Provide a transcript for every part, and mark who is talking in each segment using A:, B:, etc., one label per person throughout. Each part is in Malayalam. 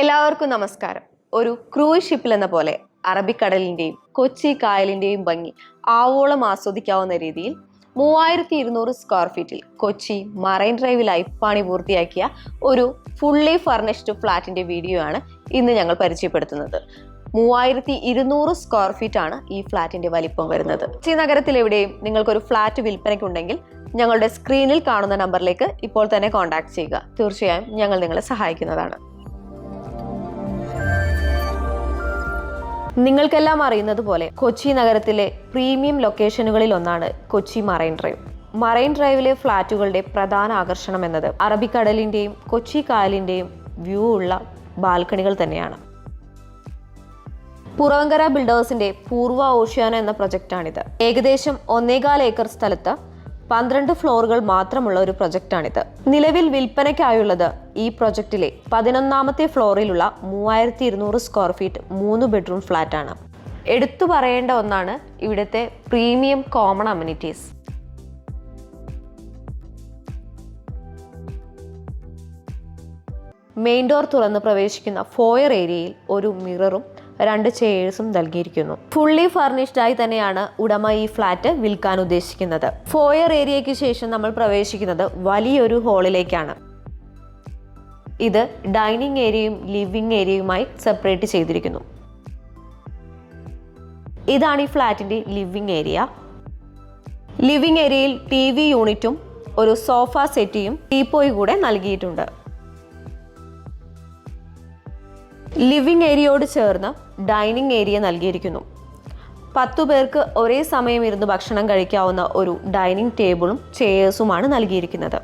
A: എല്ലാവർക്കും നമസ്കാരം. ഒരു ക്രൂയിസ് ഷിപ്പിൽ എന്ന പോലെ അറബിക്കടലിന്റെയും കൊച്ചി കായലിന്റെയും ഭംഗി ആവോളം ആസ്വദിക്കാവുന്ന രീതിയിൽ മൂവായിരത്തി ഇരുന്നൂറ് സ്ക്വയർ ഫീറ്റിൽ കൊച്ചി മറൈൻ ഡ്രൈവിലായി പണി പൂർത്തിയാക്കിയ ഒരു ഫുള്ളി ഫർണിഷ്ഡ് ഫ്ലാറ്റിന്റെ വീഡിയോ ആണ് ഇന്ന് ഞങ്ങൾ പരിചയപ്പെടുത്തുന്നത്. മൂവായിരത്തി ഇരുന്നൂറ് സ്ക്വയർ ഫീറ്റ് ആണ് ഈ ഫ്ലാറ്റിന്റെ വലിപ്പം വരുന്നത്. കൊച്ചി നഗരത്തിൽ എവിടെയും നിങ്ങൾക്കൊരു ഫ്ലാറ്റ് വിൽപ്പനയ്ക്കുണ്ടെങ്കിൽ ഞങ്ങളുടെ സ്ക്രീനിൽ കാണുന്ന നമ്പറിലേക്ക് ഇപ്പോൾ തന്നെ കോൺടാക്ട് ചെയ്യുക. തീർച്ചയായും ഞങ്ങൾ നിങ്ങളെ സഹായിക്കുന്നതാണ്. നിങ്ങൾക്കെല്ലാം അറിയുന്നത് പോലെ കൊച്ചി നഗരത്തിലെ പ്രീമിയം ലൊക്കേഷനുകളിൽ ഒന്നാണ് കൊച്ചി മറൈൻ ഡ്രൈവ്. മറൈൻ ഡ്രൈവിലെ ഫ്ളാറ്റുകളുടെ പ്രധാന ആകർഷണം എന്നത് അറബിക്കടലിന്റെയും കൊച്ചി കായലിന്റെയും വ്യൂ ഉള്ള ബാൽക്കണികൾ തന്നെയാണ്. പുറവങ്കര ബിൽഡേഴ്സിന്റെ പൂർവ ഓഷ്യാന എന്ന പ്രൊജക്റ്റാണിത്. ഏകദേശം ഒന്നേകാൽ ഏക്കർ സ്ഥലത്ത് പന്ത്രണ്ട് ഫ്ലോറുകൾ മാത്രമുള്ള ഒരു പ്രൊജക്റ്റാണിത്. നിലവിൽ വിൽപ്പനയ്ക്കായുള്ളത് ഈ പ്രൊജക്റ്റിലെ പതിനൊന്നാമത്തെ ഫ്ലോറിലുള്ള മൂവായിരത്തി ഇരുന്നൂറ് സ്ക്വയർ ഫീറ്റ് മൂന്ന് ബെഡ്റൂം ഫ്ലാറ്റാണ്. എടുത്തു പറയേണ്ട ഒന്നാണ് ഇവിടുത്തെ premium common amenities. Main door തുറന്ന് പ്രവേശിക്കുന്ന ഫോയർ ഏരിയയിൽ ഒരു മിററും രണ്ട് ചെയേഴ്സും നൽകിയിരിക്കുന്നു. ഫുള്ളി ഫർണിഷ്ഡ് ആയി തന്നെയാണ് ഉടമ ഈ ഫ്ലാറ്റ് വിൽക്കാൻ ഉദ്ദേശിക്കുന്നത്. ഫോയർ ഏരിയയ്ക്ക് ശേഷം നമ്മൾ പ്രവേശിക്കുന്നത് വലിയൊരു ഹാളിലേക്കാണ്. ഇത് ഡൈനിങ് ഏരിയയും ലിവിംഗ് ഏരിയയുമായി സെപ്പറേറ്റ് ചെയ്തിരിക്കുന്നു. ഇതാണ് ഈ ഫ്ലാറ്റിന്റെ ലിവിംഗ് ഏരിയ. ലിവിംഗ് ഏരിയയിൽ ടി വി യൂണിറ്റും ഒരു സോഫ സെറ്റിയും ടീപ്പോയി കൂടെ നൽകിയിട്ടുണ്ട്. ലിവിംഗ് ഏരിയയോട് ചേർന്ന് ഡൈനിങ് ഏരിയ നൽകിയിരിക്കുന്നു. പത്തു പേർക്ക് ഒരേ സമയം ഇരുന്ന് ഭക്ഷണം കഴിക്കാവുന്ന ഒരു ഡൈനിങ് ടേബിളും ചെയേഴ്സുമാണ് നൽകിയിരിക്കുന്നത്.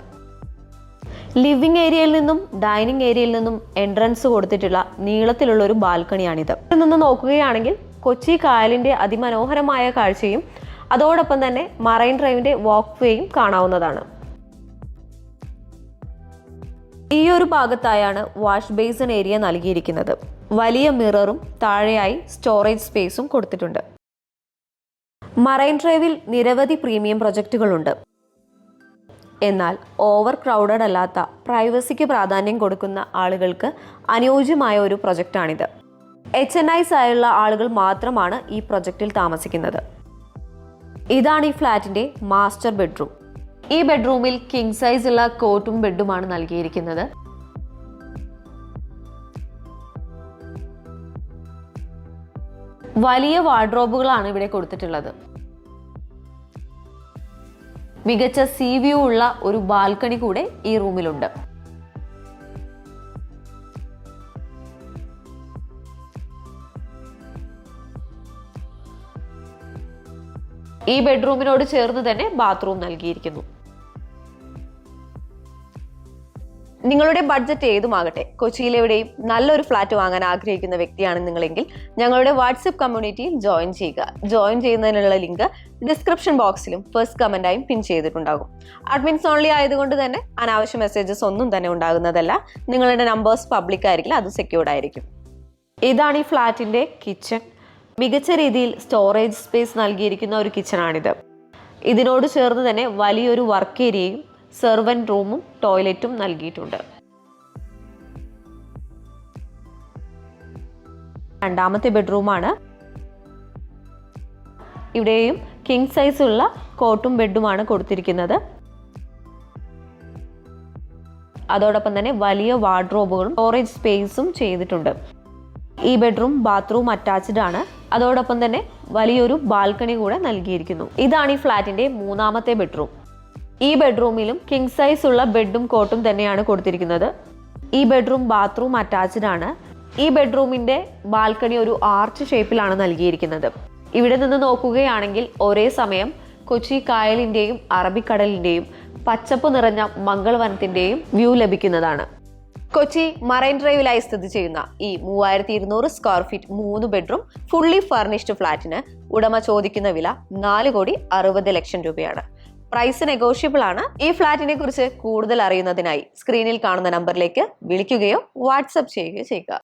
A: ലിവിംഗ് ഏരിയയിൽ നിന്നും ഡൈനിങ് ഏരിയയിൽ നിന്നും എൻട്രൻസ് കൊടുത്തിട്ടുള്ള നീളത്തിലുള്ള ഒരു ബാൽക്കണിയാണിത്. ഇതിൽ നിന്ന് നോക്കുകയാണെങ്കിൽ കൊച്ചി കായലിന്റെ അതിമനോഹരമായ കാഴ്ചയും അതോടൊപ്പം തന്നെ മറൈൻ ഡ്രൈവിന്റെ വാക്ക് വേയും കാണാവുന്നതാണ്. ഈ ഒരു ഭാഗത്തായാണ് വാഷ് ബേസിൻ ഏരിയ നൽകിയിരിക്കുന്നത്. വലിയ മിററും താഴെയായി സ്റ്റോറേജ് സ്പേസും കൊടുത്തിട്ടുണ്ട്. മറൈൻ ഡ്രൈവിൽ നിരവധി പ്രീമിയം പ്രൊജക്റ്റുകളുണ്ട് എന്നാൽ ഓവർ ക്രൗഡഡ് അല്ലാത്ത പ്രൈവസിക്ക് പ്രാധാന്യം കൊടുക്കുന്ന ആളുകൾക്ക് അനുയോജ്യമായ ഒരു പ്രൊജക്റ്റാണിത്. എച്ച് എൻ ഐസ് ആയുള്ള ആളുകൾ മാത്രമാണ് ഈ പ്രൊജക്റ്റിൽ താമസിക്കുന്നത്. ഇതാണ് ഈ ഫ്ലാറ്റിന്റെ മാസ്റ്റർ ബെഡ്റൂം. ഈ ബെഡ്റൂമിൽ കിങ് സൈസ് ഉള്ള കോട്ടും ബെഡുമാണ് നൽകിയിരിക്കുന്നത്. വലിയ വാർഡ്രോബുകളാണ് ഇവിടെ കൊടുത്തിട്ടുള്ളത്. മികച്ച സി വ്യൂ ഉള്ള ഒരു ബാൽക്കണി കൂടെ ഈ റൂമിലുണ്ട് ഈ ബെഡ്റൂമിനോട് ചേർന്ന് തന്നെ ബാത്റൂം നൽകിയിരിക്കുന്നു. നിങ്ങളുടെ ബഡ്ജറ്റ് ഏതുമാകട്ടെ? കൊച്ചിയിലെവിടെയും നല്ലൊരു ഫ്ലാറ്റ് വാങ്ങാൻ ആഗ്രഹിക്കുന്ന വ്യക്തിയാണ് നിങ്ങളെങ്കിൽ ഞങ്ങളുടെ വാട്സപ്പ് കമ്മ്യൂണിറ്റിയിൽ ജോയിൻ ചെയ്യുക. ജോയിൻ ചെയ്യുന്നതിനുള്ള ലിങ്ക് ഡിസ്ക്രിപ്ഷൻ ബോക്സിലും ഫസ്റ്റ് കമന്റായും പിൻ ചെയ്തിട്ടുണ്ടാകും. അഡ്മിൻസ് ഓൺലി ആയതുകൊണ്ട് തന്നെ അനാവശ്യ മെസ്സേജസ് ഒന്നും തന്നെ ഉണ്ടാകുന്നതല്ല. നിങ്ങളുടെ നമ്പേഴ്സ് പബ്ലിക് ആയിരിക്കില്ല അത് സെക്യൂർഡ് ആയിരിക്കും. ഇതാണ് ഈ ഫ്ലാറ്റിന്റെ കിച്ചൺ. മികച്ച രീതിയിൽ സ്റ്റോറേജ് സ്പേസ് നൽകിയിരിക്കുന്ന ഒരു കിച്ചണാണിത് ഇതിനോട് ചേർന്ന് തന്നെ വലിയൊരു വർക്ക് ഏരിയയും സെർവന്റ് റൂമും ടോയ്ലറ്റും നൽകിയിട്ടുണ്ട്. രണ്ടാമത്തെ ബെഡ്റൂമാണ് ഇവിടെയും കിങ് സൈസ് ഉള്ള കോട്ടും ബെഡുമാണ് കൊടുത്തിരിക്കുന്നത്. അതോടൊപ്പം തന്നെ വലിയ വാർഡ്രോബുകളും സ്റ്റോറേജ് സ്പേസും ചെയ്തിട്ടുണ്ട്. ഈ ബെഡ്റൂം ബാത്റൂം അറ്റാച്ച്ഡ് ആണ്. അതോടൊപ്പം തന്നെ വലിയൊരു ബാൽക്കണി കൂടെ നൽകിയിരിക്കുന്നു. ഇതാണ് ഈ ഫ്ലാറ്റിന്റെ മൂന്നാമത്തെ ബെഡ്റൂം. ഈ ബെഡ്റൂമിലും കിങ് സൈസ് ഉള്ള ബെഡും കോട്ടും തന്നെയാണ് കൊടുത്തിരിക്കുന്നത്. ഈ ബെഡ്റൂം ബാത്റൂം അറ്റാച്ച്ഡ് ആണ്. ഈ ബെഡ്റൂമിന്റെ ബാൽക്കണി ഒരു ആർച്ച് ഷേപ്പിലാണ് നൽകിയിരിക്കുന്നത്. ഇവിടെ നിന്ന് നോക്കുകയാണെങ്കിൽ ഒരേ സമയം കൊച്ചി കായലിന്റെയും അറബിക്കടലിന്റെയും പച്ചപ്പ് നിറഞ്ഞ മംഗൾവനത്തിന്റെയും വ്യൂ ലഭിക്കുന്നതാണ്. കൊച്ചി മറൈൻ ഡ്രൈവിലായി സ്ഥിതി ചെയ്യുന്ന ഈ മൂവായിരത്തി ഇരുന്നൂറ് സ്ക്വയർ ഫീറ്റ് മൂന്ന് ബെഡ്റൂം ഫുള്ളി ഫർണിഷ്ഡ് ഫ്ളാറ്റിന് ഉടമ ചോദിക്കുന്ന വില നാല് കോടി അറുപത് ലക്ഷം രൂപയാണ്. പ്രൈസ് നെഗോഷ്യബിൾ ആണ്. ഈ ഫ്ളാറ്റിനെ കുറിച്ച് കൂടുതൽ അറിയുന്നതിനായി സ്ക്രീനിൽ കാണുന്ന നമ്പറിലേക്ക് വിളിക്കുകയോ വാട്സപ്പ് ചെയ്യുകയോ ചെയ്യുക.